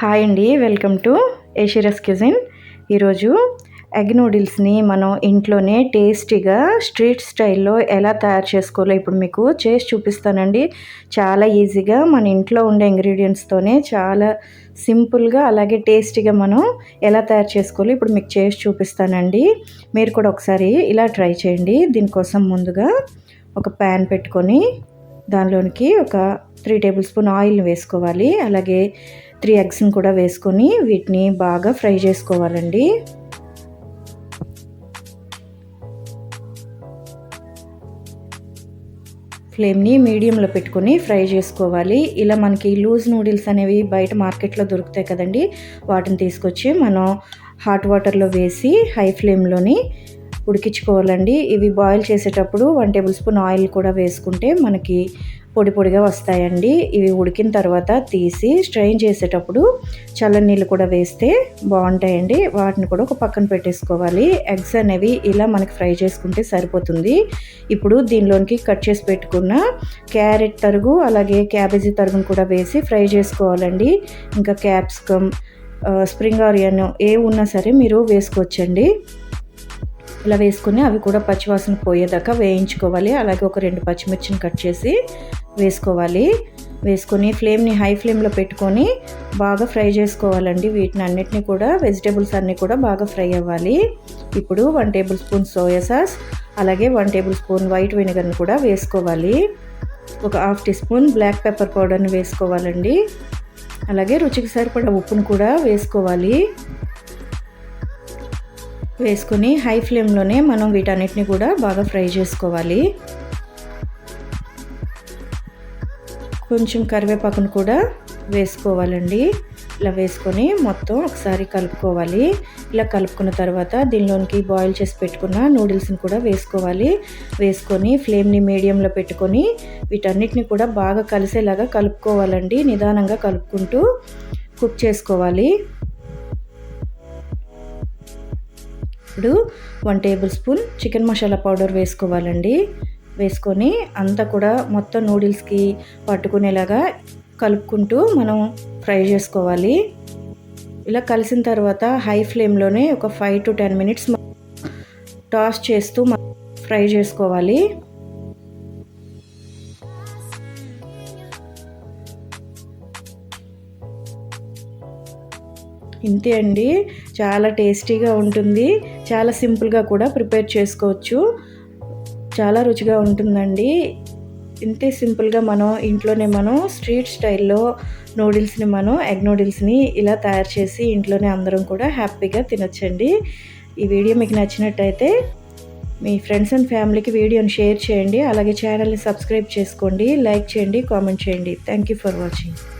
Hi అండి welcome to ఏషిరస్ cuisine. ఈరోజు ఎగ్ నూడిల్స్ని మనం ఇంట్లోనే టేస్టీగా స్ట్రీట్ స్టైల్లో ఎలా తయారు చేసుకోవాలో ఇప్పుడు మీకు చేసి చూపిస్తానండి. చాలా ఈజీగా మన ఇంట్లో ఉండే ఇంగ్రీడియంట్స్తోనే చాలా సింపుల్గా అలాగే టేస్టీగా మనం ఎలా తయారు చేసుకోవాలో ఇప్పుడు మీకు చేసి చూపిస్తానండి. మీరు కూడా ఒకసారి ఇలా ట్రై చేయండి. దీనికోసం ముందుగా ఒక ప్యాన్ పెట్టుకొని దానిలోనికి ఒక త్రీ టేబుల్ స్పూన్ ఆయిల్ వేసుకోవాలి. అలాగే త్రీ ఎగ్స్ని కూడా వేసుకొని వీటిని బాగా ఫ్రై చేసుకోవాలండి. ఫ్లేమ్ని మీడియంలో పెట్టుకొని ఫ్రై చేసుకోవాలి. ఇలా మనకి లూజ్ నూడిల్స్ అనేవి బయట మార్కెట్లో దొరుకుతాయి కదండి. వాటిని తీసుకొచ్చి మనం హాట్ వాటర్లో వేసి హై ఫ్లేమ్లోని ఉడికించుకోవాలండి. ఇవి బాయిల్ చేసేటప్పుడు వన్ టేబుల్ స్పూన్ ఆయిల్ కూడా వేసుకుంటే మనకి పొడి పొడిగా వస్తాయండి. ఇవి ఉడికిన తర్వాత తీసి స్ట్రెయిన్ చేసేటప్పుడు చల్ల నీళ్ళు కూడా వేస్తే బాగుంటాయండి. వాటిని కూడా ఒక పక్కన పెట్టేసుకోవాలి. ఎగ్స్ అనేవి ఇలా మనకి ఫ్రై చేసుకుంటే సరిపోతుంది. ఇప్పుడు దీనిలోనికి కట్ చేసి పెట్టుకున్న క్యారెట్ తరుగు అలాగే క్యాబేజీ తరుగును కూడా వేసి ఫ్రై చేసుకోవాలండి. ఇంకా క్యాప్సికమ్ స్ప్రింగ్ ఆరియన్ ఏ ఉన్నా సరే మీరు వేసుకోవచ్చండి. ఇలా వేసుకుని అవి కూడా పచ్చివాసన పోయేదాకా వేయించుకోవాలి. అలాగే ఒక రెండు పచ్చిమిర్చిని కట్ చేసి వేసుకోవాలి. వేసుకొని ఫ్లేమ్ని హై ఫ్లేమ్లో పెట్టుకొని బాగా ఫ్రై చేసుకోవాలండి. వీటిని అన్నిటిని కూడా వెజిటేబుల్స్ అన్నీ కూడా బాగా ఫ్రై అవ్వాలి. ఇప్పుడు one tablespoon soya sauce అలాగే వన్ టేబుల్ స్పూన్ వైట్ వెనిగర్ని కూడా వేసుకోవాలి. ఒక half teaspoon black pepper పౌడర్ని వేసుకోవాలండి. అలాగే రుచికి సరిపడా ఉప్పును కూడా వేసుకోవాలి. వేసుకొని హై ఫ్లేమ్లోనే మనం వీటన్నిటిని కూడా బాగా ఫ్రై చేసుకోవాలి. కొంచెం కరివేపాకును కూడా వేసుకోవాలండి. ఇలా వేసుకొని మొత్తం ఒకసారి కలుపుకోవాలి. ఇలా కలుపుకున్న తర్వాత దీనిలోనికి బాయిల్ చేసి పెట్టుకున్న నూడిల్స్ని కూడా వేసుకోవాలి. వేసుకొని ఫ్లేమ్ని మీడియంలో పెట్టుకొని వీటన్నిటిని కూడా బాగా కలిసేలాగా కలుపుకోవాలండి. నిదానంగా కలుపుకుంటూ కుక్ చేసుకోవాలి. ఇప్పుడు one tablespoon chicken masala powder వేసుకోవాలండి. వేసుకొని అంతా కూడా మొత్తం నూడిల్స్కి పట్టుకునేలాగా కలుపుకుంటూ మనం ఫ్రై చేసుకోవాలి. ఇలా కలిసిన తర్వాత హై ఫ్లేమ్లోనే ఒక five to ten minutes toss చేస్తూ ఫ్రై చేసుకోవాలి. ఇంతే అండి. చాలా టేస్టీగా ఉంటుంది. చాలా సింపుల్గా కూడా ప్రిపేర్ చేసుకోవచ్చు. చాలా రుచిగా ఉంటుందండి. ఇంతే సింపుల్గా మనం ఇంట్లోనే మనం స్ట్రీట్ స్టైల్లో నూడిల్స్ని మనం ఎగ్ నూడిల్స్ని ఇలా తయారు చేసి ఇంట్లోనే అందరం కూడా హ్యాపీగా తినొచ్చండి. ఈ వీడియో మీకు నచ్చినట్టయితే మీ ఫ్రెండ్స్ అండ్ ఫ్యామిలీకి వీడియోని షేర్ చేయండి. అలాగే ఛానల్ని సబ్స్క్రైబ్ చేసుకోండి. లైక్ చేయండి కామెంట్ చేయండి. Thank you for watching.